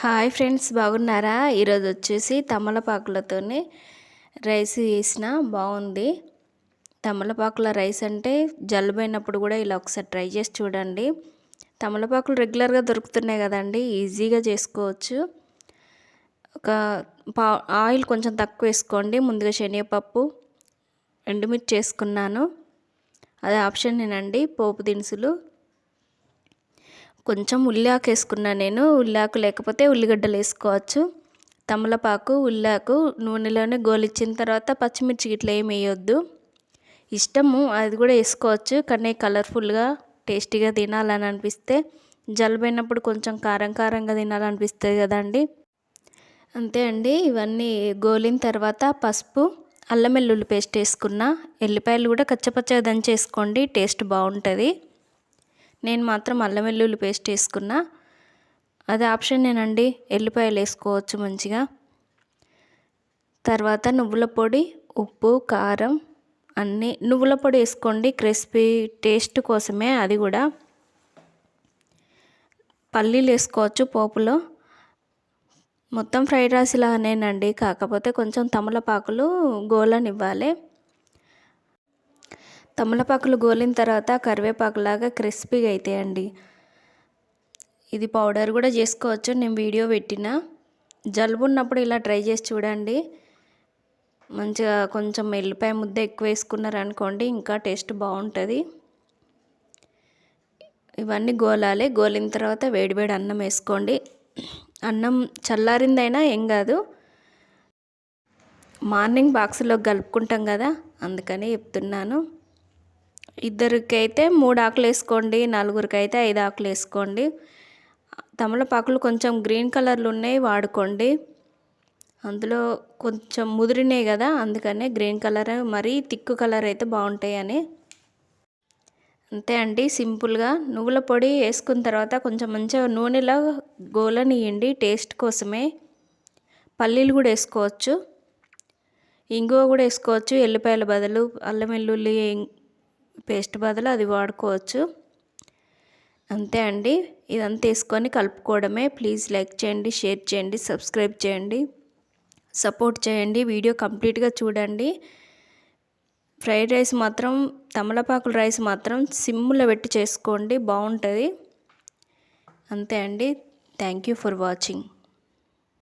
Hi friends బాగున్నారా? ఈరోజు వచ్చేసి తమలపాకులతోనే రైస్ చేసిన. బాగుంది. తమలపాకుల రైస్ అంటే జలుబైనప్పుడు కూడా ఇలా ఒకసారి ట్రై చేసి చూడండి. తమలపాకులు రెగ్యులర్గా దొరుకుతున్నాయి కదండి ఈజీగా చేసుకోవచ్చు. ఒక పా ఆయిల్ కొంచెం తక్కువ వేసుకోండి. ముందుగా శనగపప్పు ఎండుమిర్చి వేసుకున్నాను. అది ఆప్షన్ నేనండి పోపు దినుసులు కొంచెం ఉల్లాకు వేసుకున్నాను నేను. ఉల్లాకు లేకపోతే ఉల్లిగడ్డలు వేసుకోవచ్చు. తమలపాకు ఉల్లాకు నూనెలోనే గోలిచ్చిన తర్వాత పచ్చిమిర్చి ఇట్లా ఏమి వేయొద్దు. ఇష్టము అది కూడా వేసుకోవచ్చు కానీ కలర్ఫుల్గా టేస్టీగా తినాలని అనిపిస్తే జలుబైనప్పుడు కొంచెం కారం కారంగా తినాలనిపిస్తుంది కదండి. అంతే అండి. ఇవన్నీ గోలిన తర్వాత పసుపు అల్లం వెల్లుల్లి పేస్ట్ వేసుకున్న. ఎల్లిపాయలు కూడా కచ్చపచ్చగా దంచేసుకోండి టేస్ట్ బాగుంటుంది. నేను మాత్రం అల్లం వెల్లుల్లి పేస్ట్ వేసుకున్నా. అది ఆప్షన్ నేనండి. ఎల్లిపాయలు వేసుకోవచ్చు మంచిగా. తర్వాత నువ్వుల పొడి ఉప్పు కారం అన్నీ. నువ్వుల పొడి వేసుకోండి. క్రిస్పీ టేస్ట్ కోసమే అది కూడా. పల్లీలు వేసుకోవచ్చు పోపులో. మొత్తం ఫ్రైడ్ రైస్ లాగానేనండి. కాకపోతే కొంచెం తమలపాకులు గోలనివ్వాలి. తమలపాకులు గోలిన తర్వాత కరివేపాకులాగా క్రిస్పీగా అవుతాయండి ఇది పౌడర్ కూడా చేసుకోవచ్చు. నేను వీడియో పెట్టిన. జలుబు ఉన్నప్పుడు ఇలా ట్రై చేసి చూడండి. మంచిగా కొంచెం ఎల్లిపాయ ముద్ద ఎక్కువ వేసుకున్నారనుకోండి ఇంకా టేస్ట్ బాగుంటుంది. ఇవన్నీ గోలాలి. గోలిన తర్వాత వేడివేడి అన్నం వేసుకోండి. అన్నం చల్లారిందైనా ఏం కాదు. మార్నింగ్ బాక్స్లో కలుపుకుంటాం కదా అందుకని చెప్తున్నాను. ఇద్దరికైతే మూడు ఆకులు వేసుకోండి నలుగురికి అయితే ఐదు ఆకులు వేసుకోండి తమలపాకులు కొంచెం గ్రీన్ కలర్లు ఉన్నాయి వాడుకోండి. అందులో కొంచెం ముదిరినాయి కదా అందుకనే గ్రీన్ కలర్ మరీ తిక్కు కలర్ అయితే బాగుంటాయని. అంతే అండి సింపుల్గా. నువ్వుల పొడి వేసుకున్న తర్వాత కొంచెం మంచిగా నూనెలో గోలనియండి టేస్ట్ కోసమే. పల్లీలు కూడా వేసుకోవచ్చు. ఇంగువ కూడా వేసుకోవచ్చు ఎల్లిపాయల బదులు అల్లం వెల్లుల్లి పేస్ట్ బదులు అది వాడుకోవచ్చు. అంతే అండి. ఇదంతా వేసుకొని కలుపుకోవడమే. ప్లీజ్ లైక్ చేయండి షేర్ చేయండి సబ్స్క్రైబ్ చేయండి సపోర్ట్ చేయండి. వీడియో కంప్లీట్గా చూడండి. ఫ్రైడ్ రైస్ మాత్రం తమలపాకుల రైస్ మాత్రం సిమ్లో పెట్టి చేసుకోండి. బాగుంటుంది. అంతే అండి. Thank you for watching.